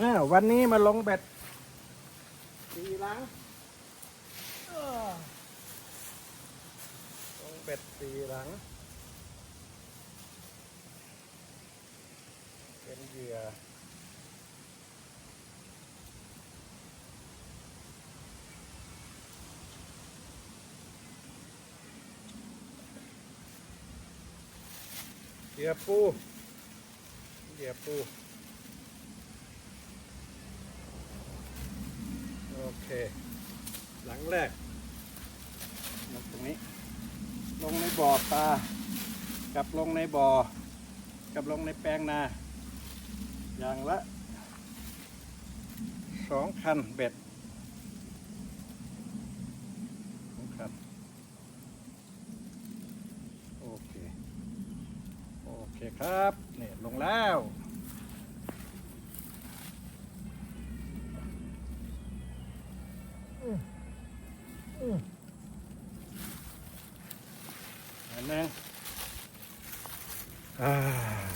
อ้าวันนี้มาลงเบ็ดสีหลังลงเบ็ดสีหลัง เป็นเหยื่อเหยื่อปูเหยื่อปู โอ เค หลังแรกลงตรงนี้ ลงในบ่อปลากับลงในบ่อ กับลงในแปลงนา อย่างละสองคันเบ็ดสองคันโอเค โอเคครับ นี่ลงแล้ว อันหนึงอ่า